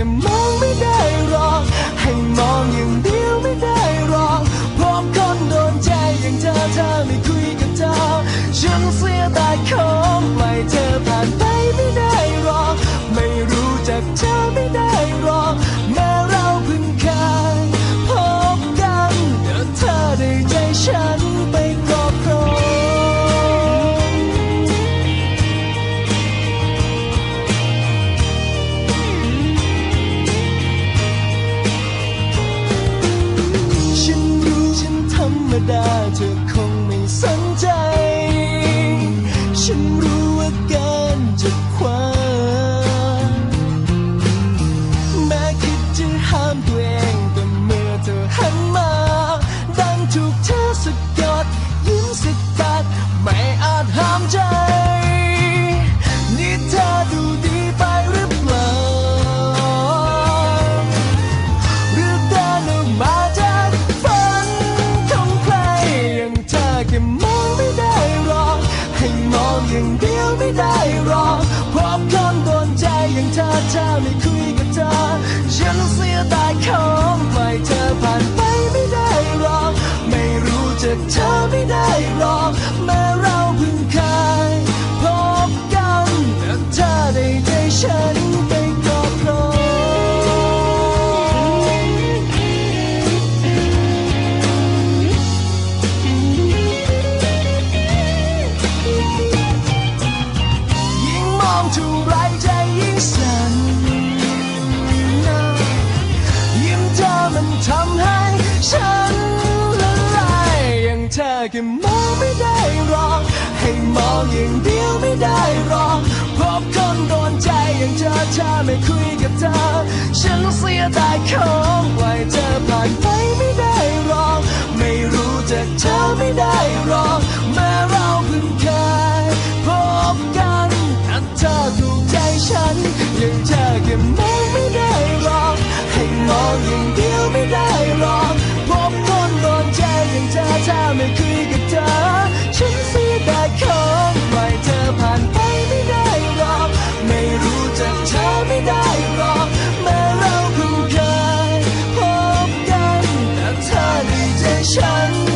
ค่มองไม่ได้รองให้มองอย่างเดียวไม่ได้รองพร้อมคนโดนใจอย่างเธอเธอไม่คุยกับเธอฉันเสียดายคน ได้เธอคงไม่สน feel like home. รอง ให้มองอย่างเดียวไม่ได้รองพบคนโดนใจอย่างเธอถ้าไม่คุยกับเธอ ฉันเสียดายของไว้เธอผ่านไปไม่ได้รอง ไม่รู้จักเธอไม่ได้รองแม้เราเพิ่งเคยพบกันแต่เธอถูกใจฉันอย่างเธอ จากเธอไม่ได้หรอกแม้เราคงเคยพบกันแต่เธอดีใจฉัน